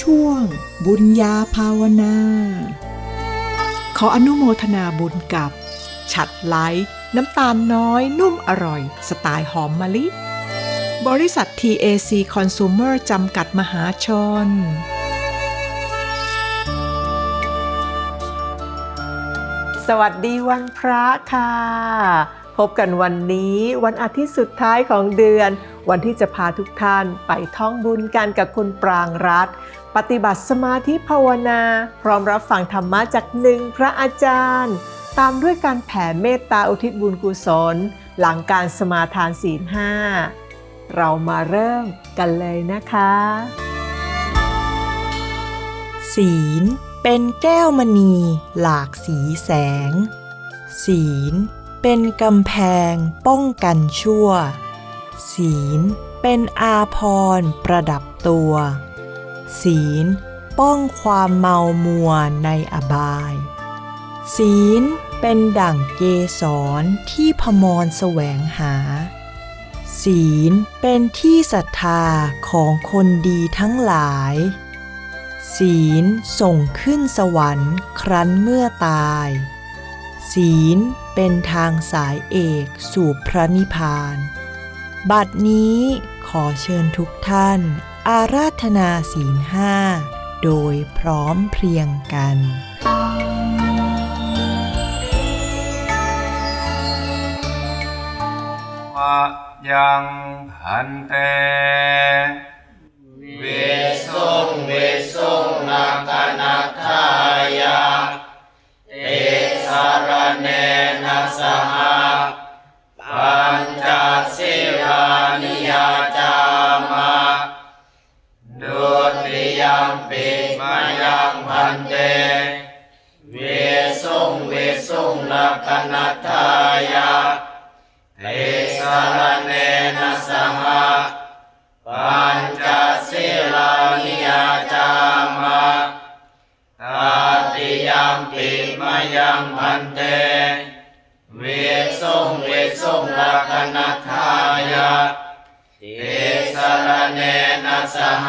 ช่วง บุญญาภาวนา ขออนุโมทนาบุญกับ ฉัดไลท์น้ำตาลน้อยนุ่มอร่อย สไตล์หอมมะลิ บริษัท TAC Consumer จำกัดมหาชน สวัสดีวันพระค่ะ พบกันวันนี้วันอาทิตย์สุดท้ายของเดือน วันที่จะพาทุกท่านไปท่องบุญกันกับคุณปรางรัต ปฏิบัติสมาธิภาวนา พร้อมรับฟังธรรมะจากหนึ่งพระอาจารย์ ตามด้วยการแผ่เมตตาอุทิศบุญกุศล หลังการสมาทานศีลห้าเรามาเริ่มกันเลยนะคะ ศีลเป็นแก้วมณีหลากสีแสง ศีลเป็นกำแพงป้องกันชั่ว ศีลเป็นอาพรประดับตัว ศีล ป้องความเมามัวในอบาย ศีลเป็นดั่งเกสรที่พมรแสวงหา ศีลเป็นที่ศรัทธาของคนดีทั้งหลาย ศีลส่งขึ้นสวรรค์ครั้นเมื่อตาย ศีลเป็นทางสายเอกสู่พระนิพพาน บัดนี้ขอเชิญทุกท่าน อาราธนาศีลห้าโดยพร้อมเพรียงกัน มะยังพันเต เวสุงเวสุงนาคนาคายาเตสารเนนะสหปัญจสิรานิยาจามา มปิมายังพันเต เวสุงเวสุงนาคนาคายาเตสารเนนะสหปัญจศิลานิยาจามาตาติยมปิมายังพันเต เวสุงเวสุงลักนัทายาเตสารเนนะสห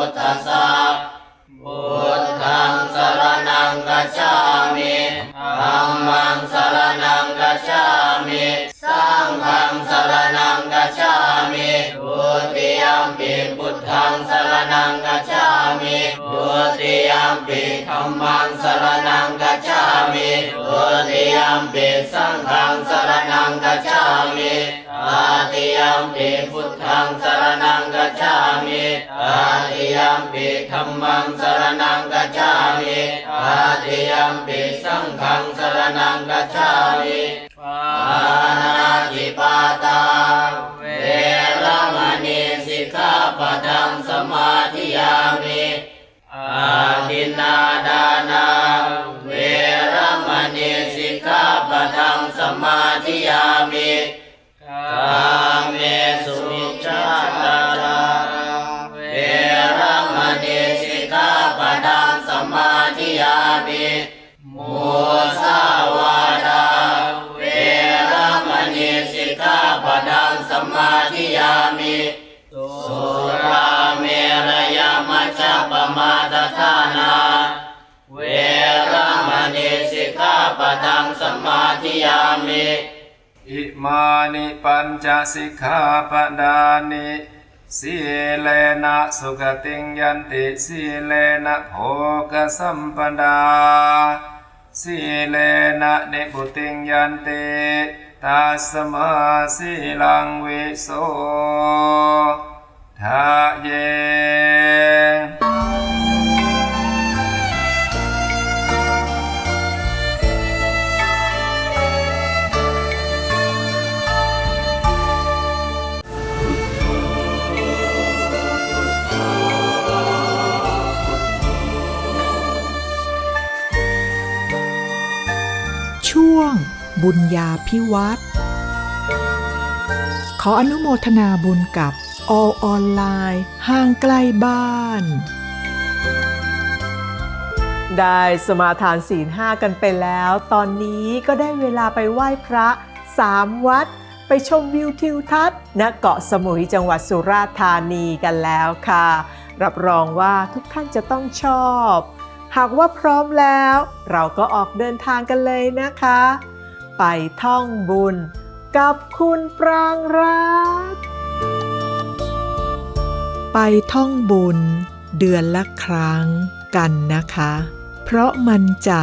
พุทธัสสะพุทธังสรณังกัจฉามิธัมมังสรณังกัจฉามิสังฆังสรณังกัจฉามิทุติยมปิพุทธังสรณังกัจฉา มิทุติยมปิธัมมังสรณังกัจฉามิทุติยมปิสังฆังสรณังกัจฉามิตาติยมปิพุทธังสรณังกัจฉามิตาติยมปิธัมมังสรณังกัจฉามิตาติยมปิสังฆังสรณังกัจฉามิปานาติปาตาเวรมณีสิก ขาปะทังสมาธิยามิอา นาเวรมณีสิกขาปทังสมาธิยามิอิมานิปัญจสิกขาปดานิสีเลนะสุขติงยันติสีเลนะโภกสัมปดาสีเลนะเนปุติงยันติตัสมาสีลังวิโสทะเย วง บุญญาพิวัตรขออนุโมทนาบุญกับอออนไลน์ห่างไกลบ้าน ได้สมาทานศีลห้ากันไปแล้ว ตอนนี้ก็ได้เวลาไปไหว้พระสามวัด ไปชมวิวทิวทัศน์ณเกาะสมุยจังหวัดสุราษฎร์ธานีกันแล้วค่ะ รับรองว่าทุกท่านจะต้องชอบ หากว่าพร้อมแล้ว เราก็ออกเดินทางกันเลยนะคะ ไปท่องบุญกับคุณปรางรัตไปท่องบุญเดือนละครั้งกันนะคะ เพราะมันจะ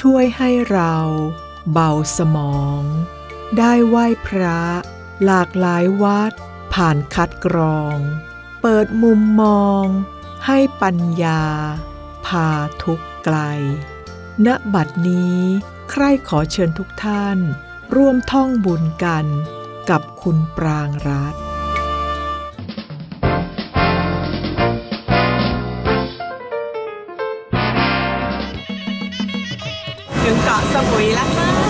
ช่วยให้เราเบาสมอง ได้ไหว้พระ หลากหลายวัด ผ่านคัดกรอง เปิดมุมมอง ให้ปัญญา พาทุกไกล ณ บัดนี้ ใครขอเชิญทุกท่าน ร่วมท่องบุญกันกับคุณปรางรัตน์ถึงเกาะสมุยแล้วค่ะ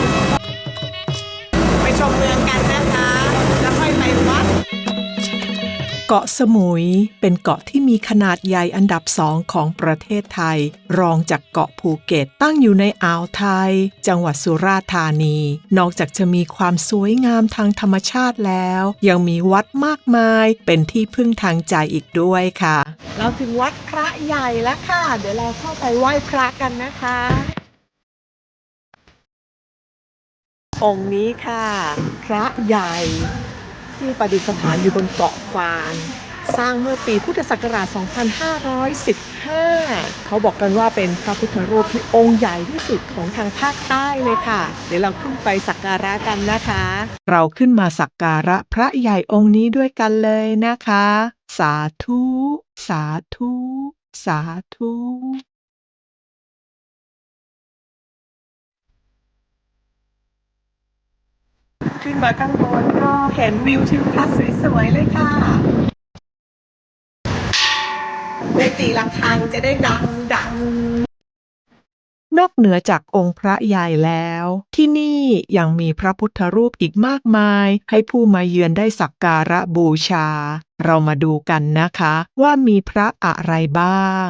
เกาะสมุยเป็นเกาะที่มีขนาดใหญ่อันดับสองของประเทศไทย รองจากเกาะภูเก็ตตั้งอยู่ในอ่าวไทย จังหวัดสุราษฎร์ธานี นอกจากจะมีความสวยงามทางธรรมชาติแล้ว ยังมีวัดมากมายเป็นที่พึ่งทางใจอีกด้วยค่ะ เราถึงวัดพระใหญ่แล้วค่ะ เดี๋ยวเราเข้าไปไหว้พระกันนะคะ องค์นี้ค่ะ พระใหญ่ ที่ประดิษฐานอยู่บนเกาะกวานสร้างเมื่อปีพุทธศักราช 2515 เขาบอกกันว่าเป็นพระพุทธรูปที่องค์ใหญ่ที่สุดของทางภาคใต้เลยค่ะ เดี๋ยวเราขึ้นไปสักการะกันนะคะ เราขึ้นมาสักการะพระใหญ่องค์นี้ด้วยกันเลยนะคะ สาธุ สาธุ สาธุ ขึ้นมาข้างบนก็เห็นวิวทิวทัศน์สวยๆเลยค่ะในตีละครังจะได้ดังดังนอกเหนือจากองค์พระใหญ่แล้ว ที่นี่ยังมีพระพุทธรูปอีกมากมาย ให้ผู้มาเยือนได้สักการะบูชา เรามาดูกันนะคะ ว่ามีพระอะไรบ้าง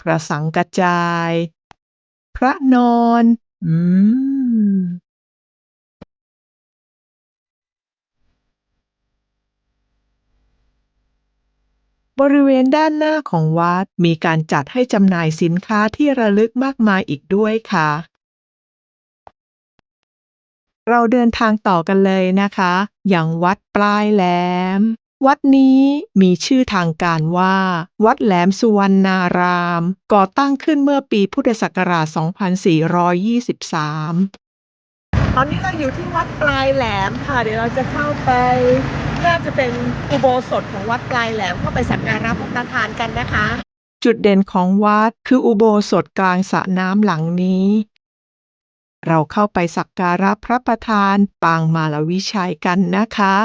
พระสังกจาย พระนอน อืม บริเวณด้านหน้าของวัดมีการจัดให้จำหน่ายสินค้าที่ระลึกมากมายอีกด้วยค่ะ เราเดินทางต่อกันเลยนะคะ อย่างวัดปลายแหลม วัดนี้มีชื่อทางการว่า วัดแหลมสุวรรณาราม ก่อตั้งขึ้นเมื่อปีพุทธศักราช 2423 ตอนนี้เราอยู่ที่วัดปลายแหลมค่ะ เดี๋ยวเราจะเข้าไป น่าจะเป็นอุโบสถของวัดปลายแหลมเข้าไปสักการะพระประธานกันนะคะ จุดเด่นของวัดคืออุโบสถกลางสระน้ำหลังนี้ เราเข้าไปสักการะพระประธานปางมาลวิชัยกันนะคะ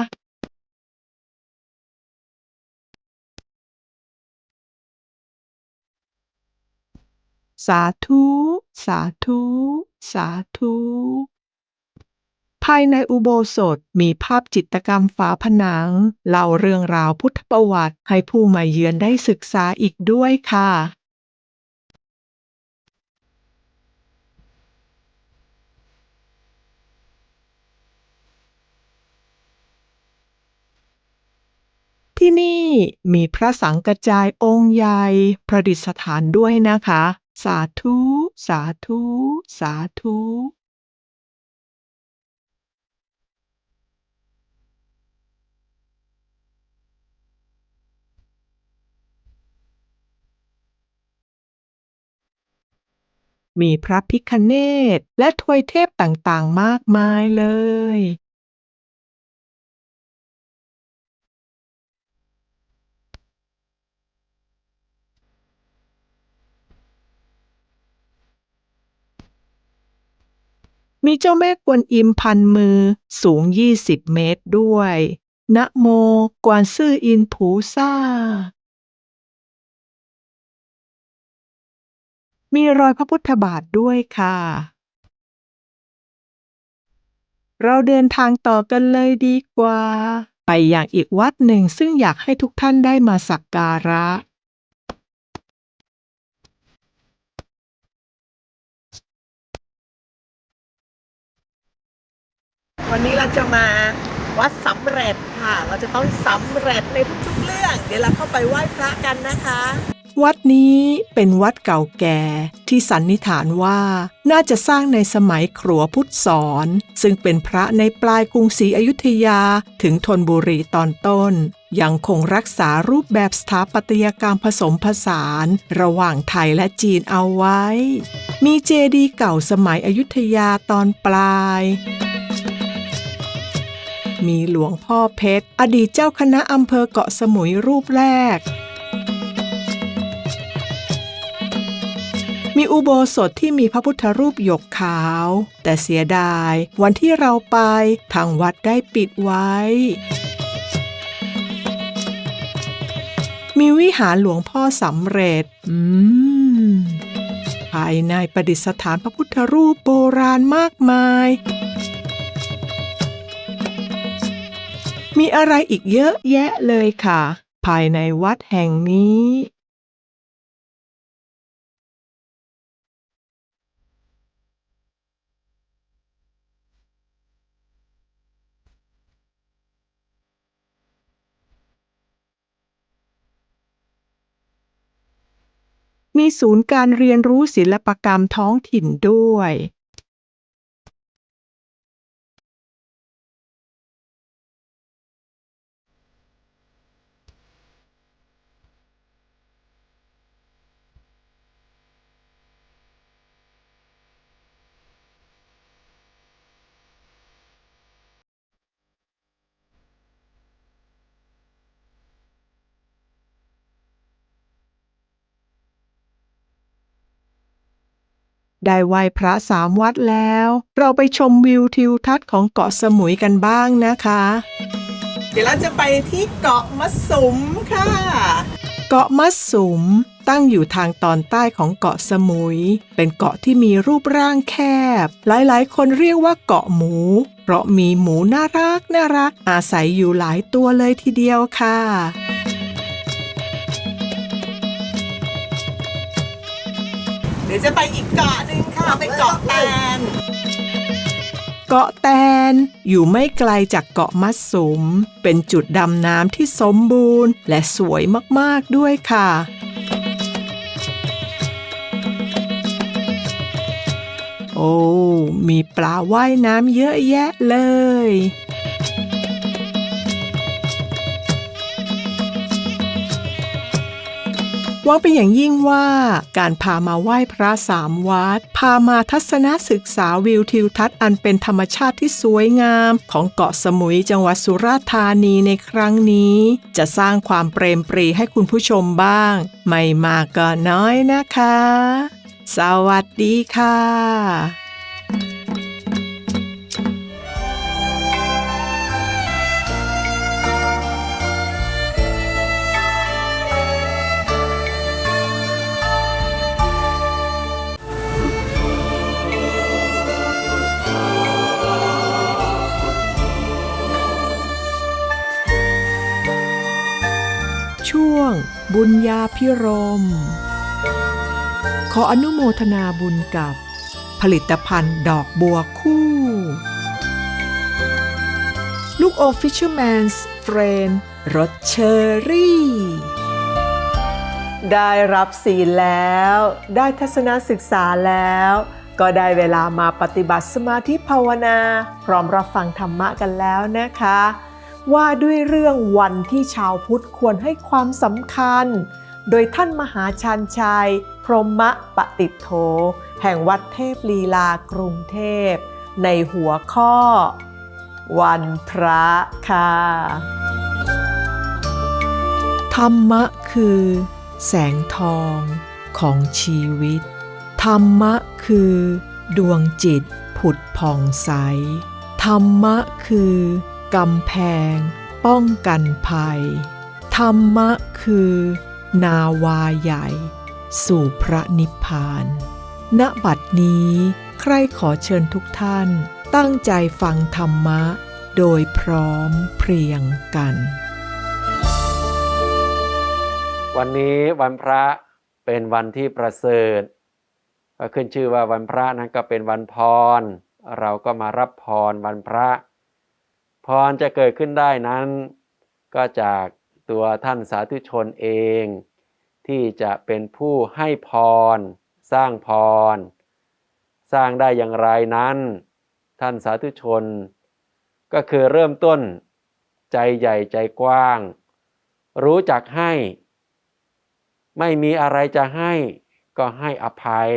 สาธุ สาธุ สาธุายในอุโบสถมีภาพจิตรกรรมฝาผนัง เล่าเรื่องราวพุทธประวัติให้ผู้มาเยือนได้ศึกษาอีกด้วยค่ะที่นี่มีพระสังกระจายองค์ใหญ่ประดิษฐานด้วยนะคะ สาธุ สาธุ สาธุ มีพระพิคเนตและทวยเทพต่างๆ มากมายเลย มีเจ้าแม่กวนอิมพันมือสูง 20 เมตรด้วย นะโมกวนซื่ออินผูซ่า มีรอยพระพุทธบาทด้วยค่ะ เราเดินทางต่อกันเลยดีกว่า ไปอย่างอีกวัดหนึ่งซึ่งอยากให้ทุกท่านได้มาสักการะ วันนี้เราจะมาวัดสำเร็จค่ะ เราจะต้องสำเร็จในทุกๆเรื่อง เดี๋ยวเราเข้าไปไหว้พระกันนะคะ วัดนี้เป็นวัดเก่าแก่ที่สันนิษฐานว่าน่าจะสร้างในสมัยครัวพุทธสอนซึ่งเป็นพระในปลายกรุงศรีอยุธยาถึงธนบุรีตอนต้น ยังคงรักษารูปแบบสถาปัตยกรรมผสมผสาน ระหว่างไทยและจีนเอาไว้ มีเจดีย์เก่าสมัยอยุธยาตอนปลายมีหลวงพ่อเพชร อดีตเจ้าคณะอำเภอเกาะสมุยรูปแรก มีอุโบสถที่มีพระพุทธรูปหยกขาว แต่เสียดายวันที่เราไปทางวัดได้ปิดไว้ มีวิหารหลวงพ่อสำเร็จ อืม ภายในประดิษฐานพระพุทธรูปโบราณมากมาย มีอะไรอีกเยอะแยะเลยค่ะ ภายในวัดแห่งนี้ มีศูนย์การเรียนรู้ศิลปกรรมท้องถิ่นด้วย ได้ไหว้พระสามวัดแล้ว เราไปชมวิวทิวทัศน์ของเกาะสมุยกันบ้างนะคะ เดี๋ยวเราจะไปที่เกาะมะสุมค่ะ เกาะมัดสุมตั้งอยู่ทางตอนใต้ของเกาะสมุย เป็นเกาะที่มีรูปร่างแคบ หลายๆ คนเรียกว่าเกาะหมู เพราะมีหมูน่ารักน่ารักอาศัยอยู่หลายตัวเลยทีเดียวค่ะ ดี๋ยวจะไปอีกเกาะหนึ่งค่ะไปเกาะแตน เกาะแตนอยู่ไม่ไกลจากเกาะมัดสม เป็นจุดดำน้ำที่สมบูรณ์ และสวยมากๆด้วยค่ะโอ้ มีปลาว่ายน้ำเยอะแยะเลย หวังเป็นอย่างยิ่งว่าการพามาไหว้พระสามวัด พามาทัศนศึกษาวิวทิวทัศน์อันเป็นธรรมชาติที่สวยงาม ของเกาะสมุยจังหวัดสุราษฎร์ธานีในครั้งนี้ จะสร้างความเปรมปรีให้คุณผู้ชมบ้าง ไม่มากก็น้อยนะคะ สวัสดีค่ะ ช่วง บุญญาพิรม ขออนุโมทนาบุญกับผลิตภัณฑ์ดอกบัวคู่ ลูกอม Fisherman's Friend รสเชอรี่ ได้รับศีลแล้ว ได้ทัศนศึกษาแล้ว ก็ได้เวลามาปฏิบัติสมาธิภาวนา พร้อมรับฟังธรรมะกันแล้วนะคะ ว่าด้วยเรื่องวันที่ชาวพุทธควรให้ความสำคัญ โดยท่านมหาชันชัย พรหมปฏิโทแห่งวัดเทพลีลากรุงเทพ ในหัวข้อ วันพระค่ะ ธรรมะคือ แสงทองของชีวิต ธรรมะคือ ดวงจิตผุดผ่องใส ธรรมะคือ กำแพง ป้องกันภัย ธรรมะคือ นาวาใหญ่ สู่พระนิพพาน ณ บัดนี้ ใครขอเชิญทุกท่านตั้งใจฟังธรรมะ โดยพร้อมเพรียงกัน วันนี้วันพระเป็นวันที่ประเสริฐก็ขึ้นชื่อว่าวันพระนั้นก็เป็นวันพร เราก็มารับพรวันพระ พรจะเกิดขึ้นได้นั้น ก็จากตัวท่านสาธุชนเอง ที่จะเป็นผู้ให้พร สร้างพร สร้างได้อย่างไรนั้น ท่านสาธุชน ก็คือเริ่มต้น ใจใหญ่ใจกว้าง รู้จักให้ ไม่มีอะไรจะให้ก็ให้อภัย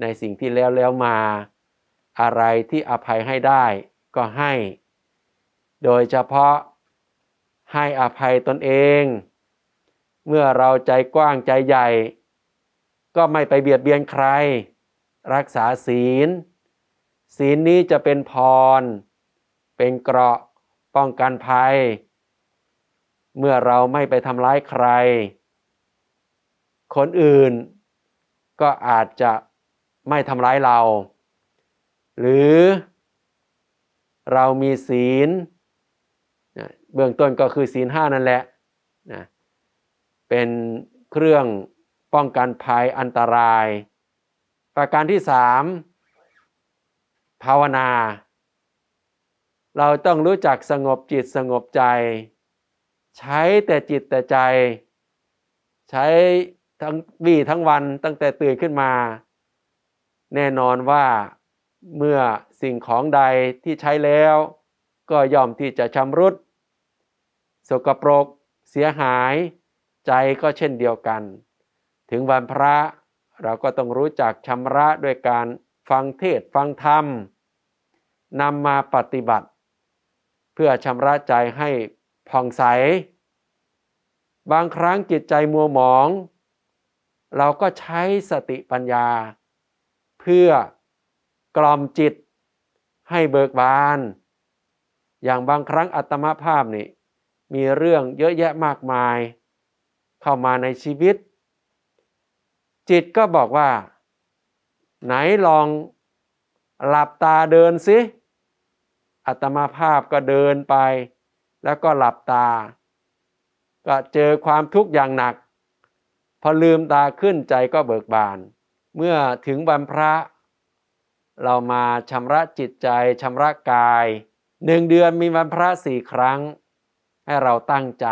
ในสิ่งที่แล้วแล้วมา อะไรที่อภัยให้ได้ก็ให้ โดยเฉพาะให้อภัยตนเอง เมื่อเราใจกว้างใจใหญ่ ก็ไม่ไปเบียดเบียนใคร รักษาศีล ศีลนี้จะเป็นพร เป็นเกราะป้องกันภัย เมื่อเราไม่ไปทำร้ายใคร คนอื่นก็อาจจะไม่ทำร้ายเรา หรือเรามีศีล เบื้องต้นก็คือศีลห้านั่นแหละนะเป็นเครื่องป้องกันภัยอันตราย ประการที่สามภาวนา เราต้องรู้จักสงบจิตสงบใจ ใช้แต่จิตแต่ใจ ใช้ทั้งวี่ทั้งวันตั้งแต่ตื่นขึ้นมา แน่นอนว่าเมื่อสิ่งของใดที่ใช้แล้ว ก็ย่อมที่จะชำรุด สกปรก เสียหาย ใจก็เช่นเดียวกัน ถึงวันพระเราก็ต้องรู้จักชำระด้วยการฟังเทศฟังธรรมนำมาปฏิบัติ เพื่อชำระใจให้ผ่องใส บางครั้งจิตใจมัวหมอง เราก็ใช้สติปัญญา เพื่อกล่อมจิตให้เบิกบาน อย่างบางครั้งอัตมาภาพนี่ มีเรื่องเยอะแยะมากมาย เข้ามาในชีวิต จิตก็บอกว่า ไหนลองหลับตาเดินสิอัตมาภาพก็เดินไป แล้วก็หลับตา ก็เจอความทุกข์อย่างหนัก พอลืมตาขึ้นใจก็เบิกบาน เมื่อถึงวันพระ เรามาชำระจิตใจชำระกายหนึ่งเดือนมีวันพระสี่ครั้ง ให้เราตั้งใจ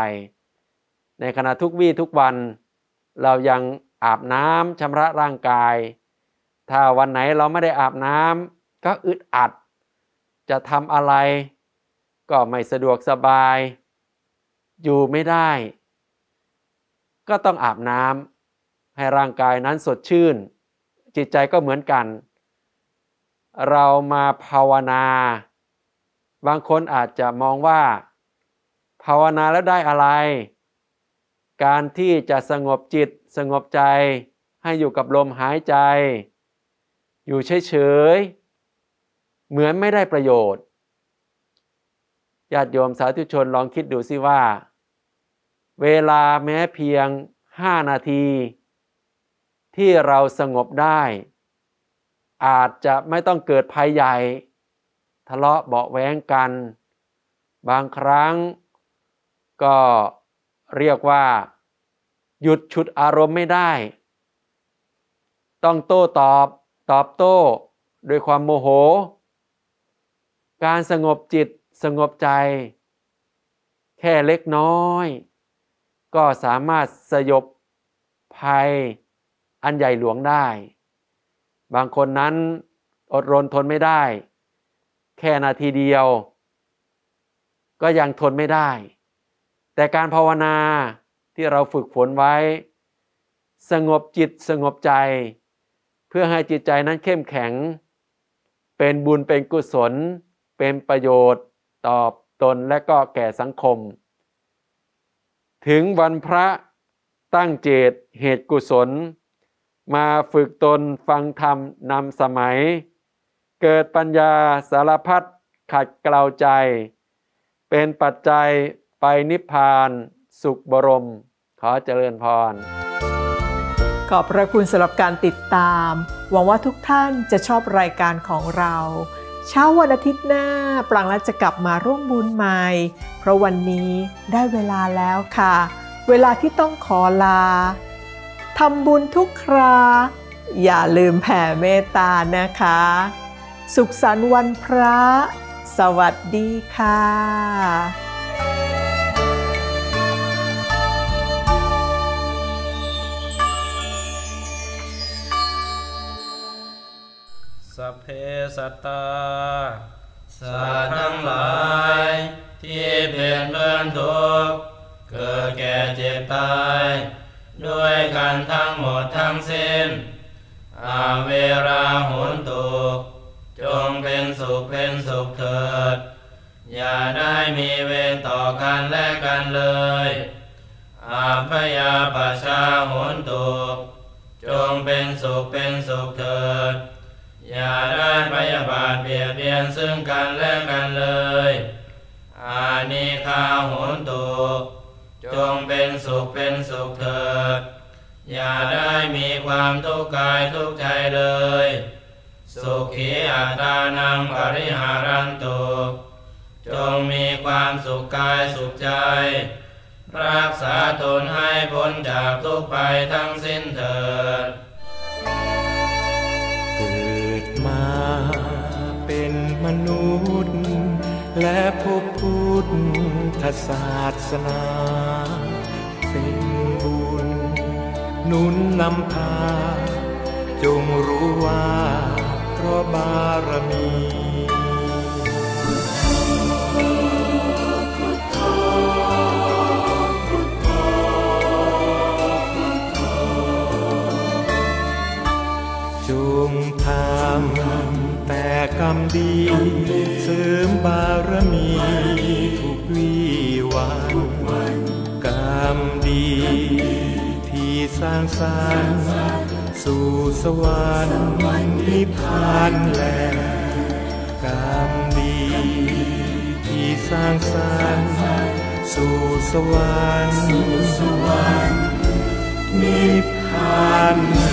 ในขณะทุกวี่ทุกวัน เรายังอาบน้ำชำระร่างกาย ถ้าวันไหนเราไม่ได้อาบน้ำก็อึดอัด จะทำอะไร ก็ไม่สะดวกสบาย อยู่ไม่ได้ ก็ต้องอาบน้ำให้ร่างกายนั้นสดชื่น จิตใจก็เหมือนกัน เรามาภาวนา บางคนอาจจะมองว่า ภาวนาแล้วได้อะไร การที่จะสงบจิตสงบใจให้อยู่กับลมหายใจ อยู่เฉยๆ เหมือนไม่ได้ประโยชน์ญาติโยมสาธุชนลองคิดดูสิว่า เวลาแม้เพียงห้านาที ที่เราสงบได้ อาจจะไม่ต้องเกิดภัยใหญ่ ทะเลาะเบาะแวงกัน บางครั้ง ก็เรียกว่า หยุดฉุดอารมณ์ไม่ได้ ต้องโต้ตอบ ตอบโต้ด้วยความโมโห การสงบจิตสงบใจ แค่เล็กน้อย ก็สามารถสยบภัยอันใหญ่หลวงได้ บางคนนั้นอดรนทนไม่ได้ แค่นาทีเดียว ก็ยังทนไม่ได้ แต่การภาวนาที่เราฝึกฝนไว้ สงบจิตสงบใจ เพื่อให้จิตใจนั้นเข้มแข็ง เป็นบุญเป็นกุศล เป็นประโยชน์ตอบตนและก็แก่สังคม ถึงวันพระตั้งเจตเหตุกุศล มาฝึกตนฟังธรรมนำสมัย เกิดปัญญาสารพัดขัดเกลาใจ เป็นปัจจัย ไปนิพพานสุขบรม ขอเจริญพร ขอบพระคุณสำหรับการติดตาม หวังว่าทุกท่านจะชอบรายการของเรา เช้าวันอาทิตย์หน้า ปรางรัตจะกลับมาร่วมบุญใหม่ เพราะวันนี้ได้เวลาแล้วค่ะ เวลาที่ต้องขอลาทำบุญทุกครา อย่าลืมแผ่เมตตานะคะ สุขสันต์วันพระ สวัสดีค่ะ สัตตาสัตว์ทั้งหลาย ที่เป็นเพื่อนทุกข์เกิดแก่เจ็บตาย ด้วยกันทั้งหมดทั้งสิ้น อาเวราหุนตุจงเป็นสุขเป็นสุขเถิด อย่าได้มีเวรต่อกันและกันเลย อาพยาปชาหุนตุจงเป็นสุขเป็นสุขเถิด อย่าได้พยาบาทเบียดเบียนซึ่งกันและกันเลย อานิคาโหนตุจงเป็นสุขเป็นสุขเถิด อย่าได้มีความทุกข์กายทุกข์ใจเลย สุขีอัตานังปริหารันตุจงมีความสุขกายสุขใจ รักษาตนให้พ้นจากทุกข์ไปทั้งสิ้นเถิด ทธศาสนา เป็นบุญนุนนำพา จงรู้ว่าเพราะบารมีจงทำแต่กรรมดี เสริมบารมี สร้างสรรค์สู่สวรรค์นิพพานแลกรรมดี ที่สร้างสรรค์สู่สวรรค์นิพพาน